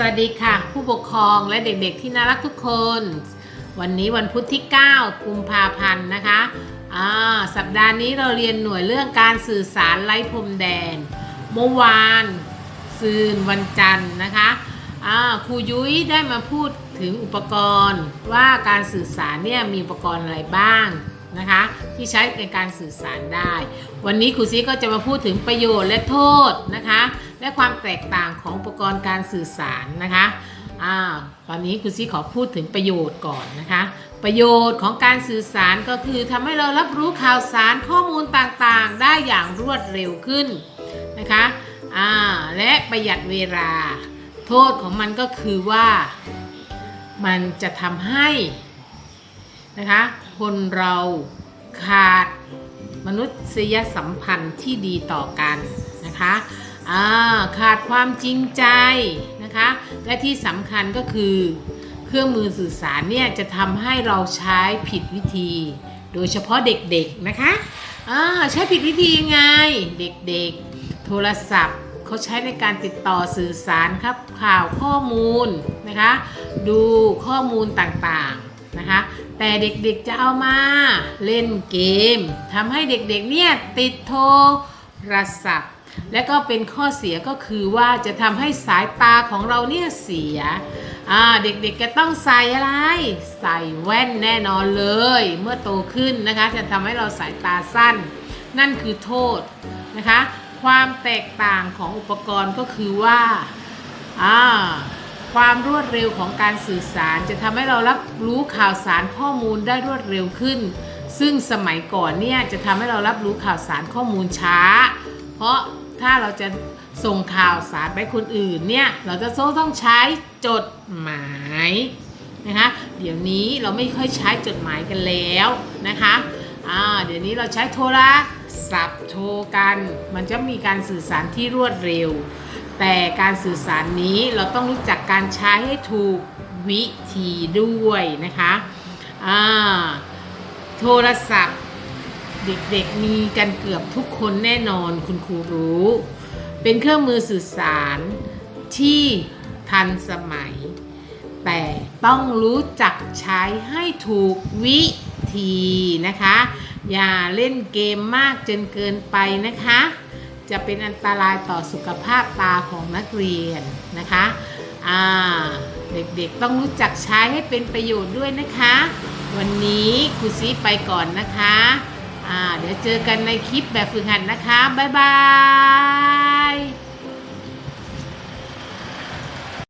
สวัสดีค่ะ ผู้ปกครองและเด็กๆที่น่ารักทุกคน วันนี้วันพุธที่ 9 กุมภาพันธ์นะคะอ่าสัปดาห์นี้เราเรียนหน่วยเรื่องการสื่อสารไร้พรมแดน เมื่อวานซืนวันจันทร์นะคะอ่าครูยุ้ยได้มาพูดถึงอุปกรณ์ว่าการสื่อสารเนี่ยมีอุปกรณ์อะไรบ้างนะคะที่ใช้ในการสื่อสารได้ วันนี้ครูซีก็จะมาพูดถึงประโยชน์และโทษนะคะ และความแตกต่างของอุปกรณ์การสื่อสารนะคะอ่าตอนนี้ครูซีขอพูดถึงประโยชน์ก่อนนะคะ ประโยชน์ของการสื่อสารก็คือทำให้เรารับรู้ข่าวสารข้อมูลต่างๆ ได้อย่างรวดเร็วขึ้นนะคะอ่าและประหยัดเวลา โทษของมันก็คือว่ามันจะทำให้นะคะคนเราขาดมนุษยสัมพันธ์ที่ดีต่อกันนะคะ อ่าขาดความจริงใจนะคะ และที่สำคัญก็คือ เครื่องมือสื่อสารเนี่ยจะทำให้เราใช้ผิดวิธี โดยเฉพาะเด็กๆนะคะอ่าใช้ผิดวิธียังไง เด็กๆ โทรศัพท์เขาใช้ในการติดต่อสื่อสารครับข่าวข้อมูลนะคะ ดูข้อมูลต่างๆนะคะ แต่เด็กๆจะเอามาเล่นเกมทำให้เด็กๆเนี่ยติดโทรศัพท์ และก็เป็นข้อเสียก็คือว่าจะทำให้สายตาของเราเนี่ยเสียเด็กๆจะต้องใส่อะไร ใส่แว่นแน่นอนเลย เมื่อโตขึ้นนะคะ จะทำให้เราสายตาสั้น นั่นคือโทษนะคะ ความแตกต่างของอุปกรณ์ก็คือว่าความรวดเร็วของการสื่อสารจะทำให้เรารับรู้ข่าวสารข้อมูลได้รวดเร็วขึ้น ซึ่งสมัยก่อนเนี่ยจะทำให้เรารับรู้ข่าวสารข้อมูลช้า เพราะถ้าเราจะส่งข่าวสารไปคนอื่นเนี่ย เราจะต้องใช้จดหมายนะคะ เดี๋ยวนี้เราไม่ค่อยใช้จดหมายกันแล้วนะคะอ่าเดี๋ยวนี้เราใช้โทรศัพท์โทรกัน มันจะมีการสื่อสารที่รวดเร็ว แต่การสื่อสารนี้เราต้องรู้จักการใช้ให้ถูกวิธีด้วยนะคะอ่าโทรศัพท์ เด็กๆมีกันเกือบทุกคนแน่นอนคุณครูรู้ เป็นเครื่องมือสื่อสารที่ทันสมัย แต่ต้องรู้จักใช้ให้ถูกวิธีนะคะ อย่าเล่นเกมมากจนเกินไปนะคะ จะเป็นอันตรายต่อสุขภาพตาของนักเรียนนะคะเด็กๆต้องรู้จักใช้ให้เป็นประโยชน์ด้วยนะคะ วันนี้ครูซีไปก่อนนะคะ อ่า เดี๋ยวเจอกันในคลิปแบบฝึกหัดนะคะ บ๊ายบาย